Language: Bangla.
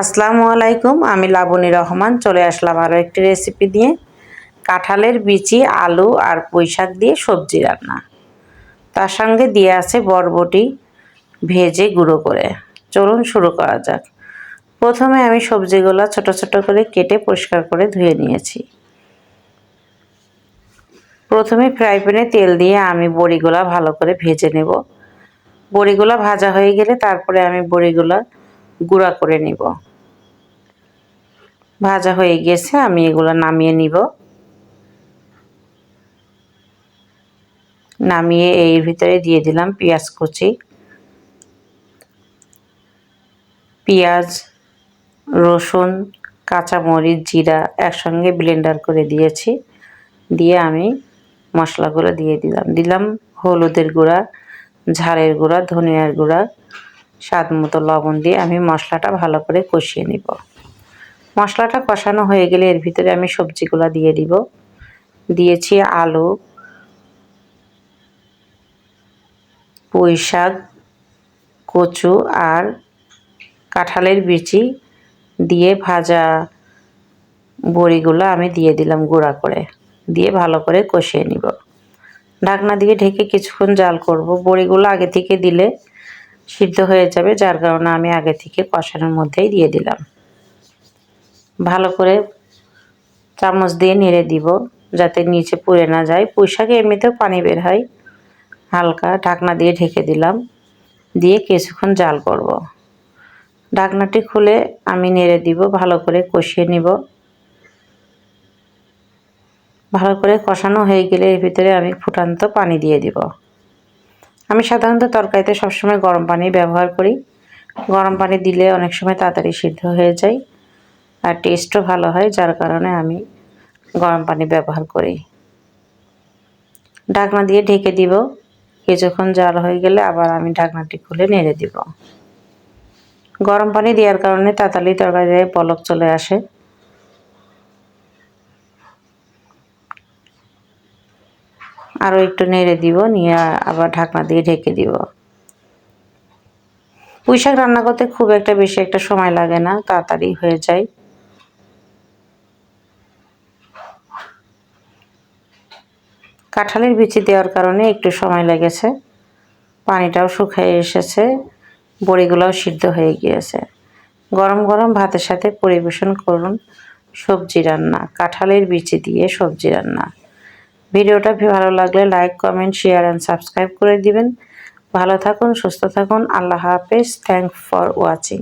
আসসালামু আলাইকুম, আমি লাবণী রহমান। চলে আসলাম আরও একটি রেসিপি দিয়ে। কাঁঠালের বিচি, আলু আর পুঁইশাক দিয়ে সবজি রান্না। তার সঙ্গে দিয়ে আছে বরবটি ভেজে গুঁড়ো করে। চলুন শুরু করা যাক। প্রথমে আমি সবজিগুলো ছোট ছোট করে কেটে পরিষ্কার করে ধুয়ে নিয়েছি। প্রথমে ফ্রাই প্যানে তেল দিয়ে আমি বড়িগুলা ভালো করে ভেজে নেব। বড়িগুলা ভাজা হয়ে গেলে তারপরে আমি বড়িগুলা গুঁড়া করে নিব। ভাজা হয়ে গেছে, আমি এগুলো নামিয়ে নিব। নামিয়ে এর ভিতরে দিয়ে দিলাম পেঁয়াজ কুচি। পেঁয়াজ, রসুন, কাঁচামরিচ, জিরা একসঙ্গে ব্লেন্ডার করে দিয়েছি। দিয়ে আমি মশলাগুলো দিয়ে দিলাম। দিলাম হলুদের গুঁড়া, ঝালের গুঁড়া, ধনিয়ার গুঁড়া, স্বাদ মতো লবণ দিয়ে আমি মশলাটা ভালো করে কষিয়ে নিব। মশলাটা কষানো হয়ে গেলে এর ভিতরে আমি সবজিগুলো দিয়ে দিব। দিয়েছি আলু পুঁই শাক কচু আর কাঁঠালের বিচি দিয়ে ভাজা বড়িগুলো আমি দিয়ে দিলাম গুঁড়া করে, দিয়ে ভালো করে কষিয়ে নিব। ঢাকনা দিয়ে ঢেকে কিছুক্ষণ জাল করব। বড়িগুলো আগে থেকে দিলে সিদ্ধ হয়ে যাবে, যার কারণে আমি আগে থেকে কষানোর মধ্যেই দিয়ে দিলাম। ভালো করে চামচ দিয়ে নেড়ে দিব, যাতে নিচে পুড়ে না যায়। পুঁইশাকে এমনিতেও পানি বের হয়। হালকা ঢাকনা দিয়ে ঢেকে দিলাম। দিয়ে কিছুক্ষণ জাল করব। ঢাকনাটি খুলে আমি নেড়ে দিব, ভালো করে কষিয়ে নিব। ভালো করে কষানো হয়ে গেলে এর ভিতরে আমি ফুটান্ত পানি দিয়ে দিব। আমি সাধারণত তরকারিতে সবসময় গরম পানি ব্যবহার করি। গরম পানি দিলে অনেক সময় তাড়াতাড়ি সিদ্ধ হয়ে যায়। আর টেস্টও ভালো হয়, যার কারণে আমি গরম পানি ব্যবহার করি। ঢাকনা দিয়ে ঢেকে দিব। কিছুক্ষণ জাল হয়ে গেলে আবার আমি ঢাকনাটি খুলে নেড়ে দিব। গরম পানি দেওয়ার কারণে তাড়াতাড়ি তরকারি পলক চলে আসে। আরও একটু নেড়ে দিব, নিয়ে আবার ঢাকনা দিয়ে ঢেকে দিব। পুঁই শাক রান্না করতে খুব একটা বেশি একটা সময় লাগে না, তাড়াতাড়ি হয়ে যায়। কাঁঠালের বিচি দেওয়ার কারণে একটু সময় লেগেছে। পানিটাও শুকিয়ে এসেছে, বড়িগুলোও সিদ্ধ হয়ে গিয়েছে। গরম গরম ভাতের সাথে পরিবেশন করুন সবজি রান্না, কাঁঠালের বিচি দিয়ে সবজি রান্না। ভিডিওটা ভালো লাগলে like, comment, share and subscribe করে দিবেন। ভালো থাকুন, সুস্থ থাকুন, আল্লাহ হাফেজ থ্যাংক ফর ওয়াচিং